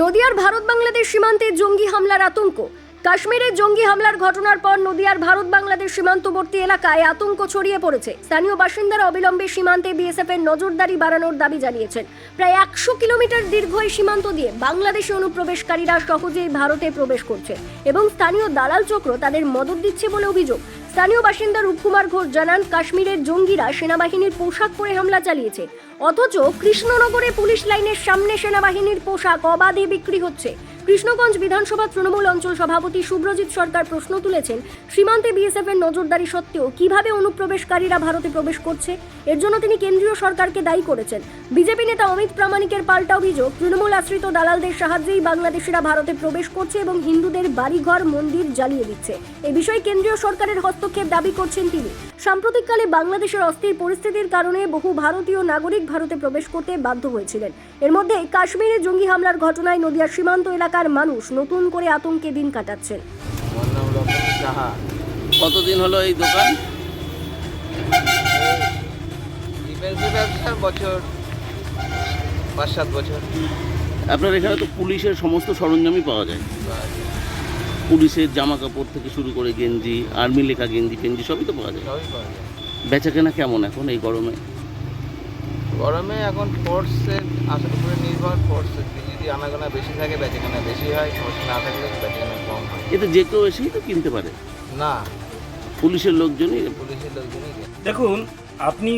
নদিয়ার ভারত বাংলাদেশ সীমান্তে জঙ্গি হামলার আতঙ্ক। কাশ্মীরে জঙ্গি হামলার ঘটনার পর নদিয়ার ভারত বাংলাদেশ সীমান্তবর্তী এলাকায় আতঙ্ক ছড়িয়ে পড়েছে। স্থানীয় বাসিন্দারা অবিলম্বে সীমান্তে বিএসএফ এর নজরদারি বাড়ানোর দাবি জানিয়েছেন। প্রায় একশো কিলোমিটার দীর্ঘ এই সীমান্ত দিয়ে বাংলাদেশে অনুপ্রবেশকারীরা সহজেই ভারতে প্রবেশ করছে এবং স্থানীয় দালাল চক্র তাদের মদত দিচ্ছে বলে অভিযোগ। স্থানীয় বাসিন্দা রূপকুমার ঘোষ জানান, কাশ্মীরের জঙ্গিরা সেনাবাহিনীর পোশাক পরে হামলা চালিয়েছে। অথচ কৃষ্ণনগরে পুলিশ লাইনের সামনে সেনাবাহিনীর পোশাক অবাধে বিক্রি হচ্ছে। কৃষ্ণগঞ্জ বিধানসভা তৃণমূল অঞ্চল সভাপতি সুব্রজিৎ সরকার প্রশ্ন তুলেছেন, সীমান্তে বিএসএফ এর নজরদারি সত্ত্বেও কীভাবে অনুপ্রবেশকারীরা ভারতে প্রবেশ করছে? এর জন্য তিনি কেন্দ্রীয় সরকারকে দায়ী করেছেন। বিজেপি নেতা অমিত প্রামাণিকের পাল্টা অভিযোগ, তৃণমূল আশ্রিত দালালদের সাহায্যেই বাংলাদেশিরা ভারতে প্রবেশ করছে এবং হিন্দুদের বাড়িঘর, মন্দির জ্বালিয়ে দিচ্ছে। এ বিষয়ে কেন্দ্রীয় সরকারের হস্তক্ষেপ দাবি করছেন তিনি। সাম্প্রতিককালে বাংলাদেশের অস্থির পরিস্থিতির কারণে বহু ভারতীয় নাগরিক ভারতে প্রবেশ করতে বাধ্য হয়েছিলেন। এর মধ্যে কাশ্মীরে জঙ্গি হামলার ঘটনায় নদিয়ার সীমান্ত এলাকার মানুষ নতুন করে আতঙ্কে দিন কাটাচ্ছেন। কতদিন হলো এই দোকান? বছর পাঁচ সাত বছর। আপনার এখানে তো পুলিশের সমস্ত সরঞ্জামই পাওয়া যায়। পুলিশের জামা কাপড় থেকে শুরু করে গেঞ্জি আর্মি লেখা গেঞ্জি ফেঞ্জি সবই তো পাওয়া যায়। সবই পাওয়া যায়। বেচা কেনা কেমন এখন এই গরমে? গরমে এখন ফোর্সের আসার উপরে নির্ভর ফোর্সের যদি আনাগোনা বেশি থাকে বেচাকেনা বেশি হয় ফোর্স না থাকলে বেচাকেনা কম হয়। এতে যে কেউ এসেই তো কিনতে পারে। না। পুলিশের লোকজনই পুলিশের লোকজনই দেখুন আপনি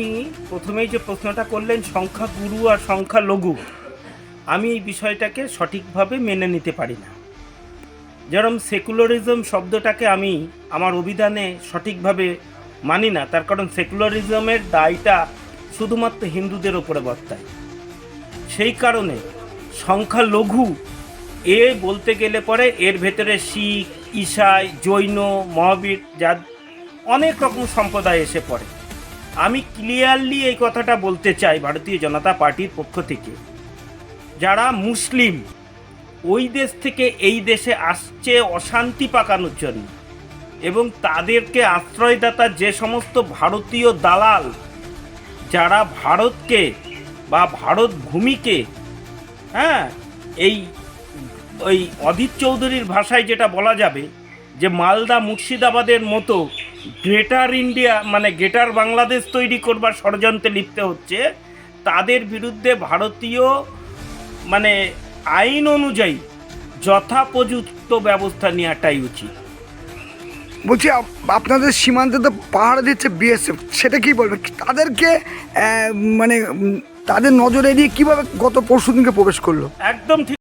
প্রথমেই যে প্রশ্নটা করলেন সংখ্যা গুরু আর সংখ্যা লঘু আমি এই বিষয়টাকে সঠিকভাবে মেনে নিতে পারি না। যেরকম সেকুলারিজম শব্দটাকে আমি আমার অভিধানে সঠিকভাবে মানি না, তার কারণ সেকুলারিজমের দায়টা শুধুমাত্র হিন্দুদের ওপরে বর্তায়। সেই কারণে সংখ্যা লঘু এ বলতে গেলে পরে এর ভেতরে শিখ ঈসাই জৈন, মহাবীর যা অনেক রকম সম্প্রদায় এসে পড়ে। আমি ক্লিয়ারলি এই কথাটা বলতে চাই ভারতীয় জনতা পার্টির পক্ষ থেকে। যারা মুসলিম ওই দেশ থেকে এই দেশে আসছে অশান্তি পাকানোর জন্য এবং তাদেরকে আশ্রয়দাতা যে সমস্ত ভারতীয় দালাল যারা ভারতকে বা ভারত ভূমিকে হ্যাঁ এই, ওই অদিত চৌধুরীর ভাষায় যেটা বলা যাবে, যে মালদা মুর্শিদাবাদের মতো গ্রেটার ইন্ডিয়া মানে গ্রেটার বাংলাদেশ তৈরি করবার ষড়যন্ত্রে লিপ্ত হচ্ছে, তাদের বিরুদ্ধে ভারতীয় মানে আইন অনুযায়ী যথাপযুক্ত ব্যবস্থা নেওয়াটাই উচিত। বলছি আপ- আপনাদের সীমান্তে তো পাহাড় দিচ্ছে বিএসএফ সেটা কি বলবে তাদেরকে মানে তাদের নজরে এড়িয়ে কীভাবে গত পরশু দিনকে প্রবেশ করল? একদম ঠিক